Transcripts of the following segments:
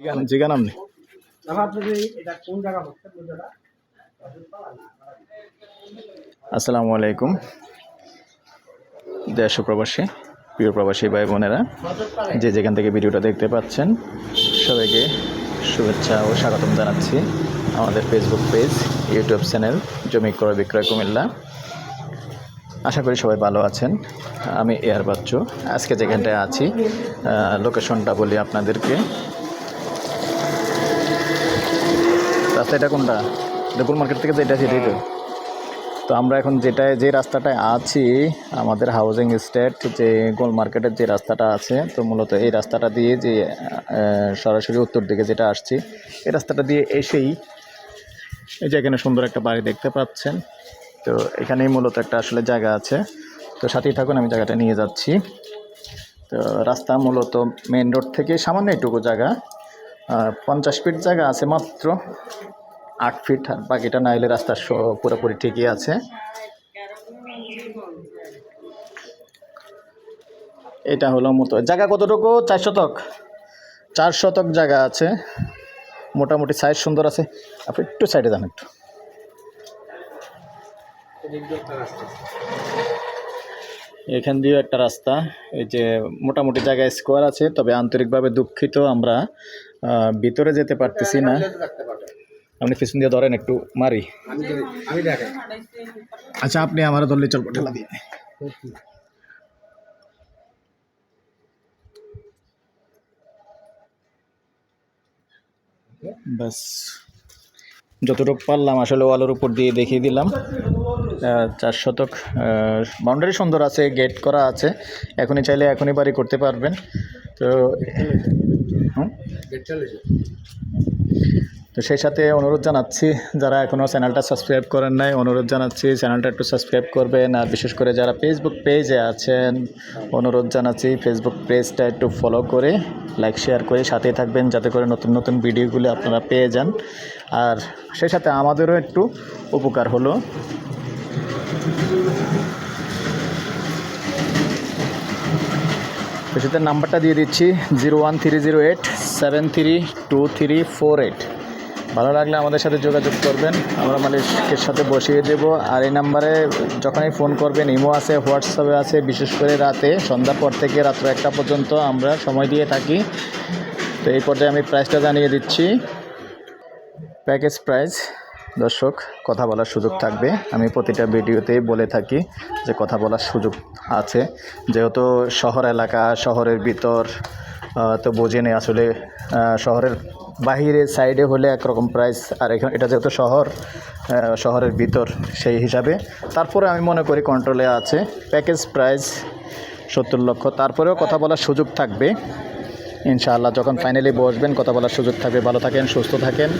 জিগান জিগান আপনি আসসালামু আলাইকুম। দেশ প্রবাসী প্রিয় প্রবাসী ভাই বোনেরা যে যেখান থেকে ভিডিওটা দেখতে পাচ্ছেন সবাইকে শুভেচ্ছা ও স্বাগতম জানাচ্ছি আমাদের ফেসবুক পেজ ইউটিউব চ্যানেল জমি ক্রয় বিক্রয় কুমিল্লা। আশা করি সবাই ভালো আছেন। আমি এয়ার বাচ্চু। আজকে যেখানটায় আছি লোকেশনটা বলি আপনাদেরকে। রাস্তা এটা কোনটা? দেখুন মার্কেট থেকে যেটা সেটাই তো। তো আমরা এখন যেটায় যে রাস্তাটায় আছি, আমাদের হাউজিং স্টেট যে গোল মার্কেটের যে রাস্তাটা আছে, তো মূলত এই রাস্তাটা দিয়ে যে সরাসরি উত্তর দিকে যেটা আসছি, এই রাস্তাটা দিয়ে এসেই এই যে এখানে সুন্দর একটা বাড়ি দেখতে পাচ্ছেন। তো এখানেই মূলত একটা আসলে জায়গা আছে। তো সাথেই থাকুন, আমি জায়গাটা নিয়ে যাচ্ছি। তো রাস্তা মূলত মেন রোড থেকে সামান্য একটুকু জায়গা পঞ্চাশ ফিট জায়গা আছে মাত্র। আট ফিট আর বাকিটা না এলে রাস্তা পুরোপুরি ঠিকই আছে। এটা হলো মতো জায়গা কতটুকু? চার শতক? চার শতক জায়গা আছে। মোটামুটি সাইজ সুন্দর আছে। আপনি একটু সাইডে যান একটু। এখান দিয়েও একটা রাস্তা। এই যে মোটামুটি জায়গায় স্কোয়ার আছে, তবে আন্তরিকভাবে দুঃখিত আমরা ভিতরে যেতে পারতেছি না। আপনি পিছন দিয়ে ধরেন একটু মারি। আচ্ছা আপনি আমার ধরলে চলবো ঠেলা দিয়ে। ব্যাস। যতটুকু পারলাম আসলে ওয়ালের উপর দিয়ে দেখিয়ে দিলাম। চার শতক বাউন্ডারি সুন্দর আছে গেট করা আছে। এখনই চাইলে এখনই বাড়ি করতে পারবেন। তো তো সেই সাথে অনুরোধ জানাচ্ছি, যারা এখনও চ্যানেলটা সাবস্ক্রাইব করেন নাই, অনুরোধ জানাচ্ছি চ্যানেলটা একটু সাবস্ক্রাইব করবেন, আর বিশেষ করে যারা ফেসবুক পেজে আছেন, অনুরোধ জানাচ্ছি ফেসবুক পেজটা একটু ফলো করে লাইক শেয়ার করে সাথেই থাকবেন, যাতে করে নতুন নতুন ভিডিওগুলি আপনারা পেয়ে যান। আর সেই সাথে আমাদেরও একটু উপকার হলো। পেশাদের নাম্বারটা দিয়ে দিচ্ছি, zero one three zero eight seven three two three four eight. ভালো লাগলে আমাদের সাথে যোগাযোগ করবেন। আমরা মালিকের সাথে বসিয়ে দেব। আর এই নাম্বারে যখনই ফোন করবেন, ইমো আছে, হোয়াটসঅ্যাপে আছে, বিশেষ করে রাতে, সন্ধ্যার পর থেকে রাত্র একটা পর্যন্ত আমরা সময় দিয়ে থাকি। তো এই পর্যায়ে আমি প্রাইসটা জানিয়ে দিচ্ছি। প্যাকেজ প্রাইস দর্শক, কথা বলার সুযোগ থাকবে। আমি প্রতিটা ভিডিওতেই বলে থাকি যে কথা বলার সুযোগ আছে। যেহেতু শহর এলাকা, শহরের ভিতর তো তো নেই আসলে শহরের বাহিরে সাইডে হলে একরকম প্রাইস আর এখানে এটা যেহেতু শহর শহরের ভিতর সেই হিসাবে। তারপরে আমি মনে করি কন্ট্রোলে আছে। প্যাকেজ প্রাইস সত্তর লক্ষ। তারপরেও কথা বলার সুযোগ থাকবে। ইনশাআল্লাহ যখন ফাইনালি বসবেন, কথা বলার সুযোগ থাকবে। ভালো থাকেন, সুস্থ থাকেন।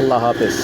আল্লাহ হাফেজ।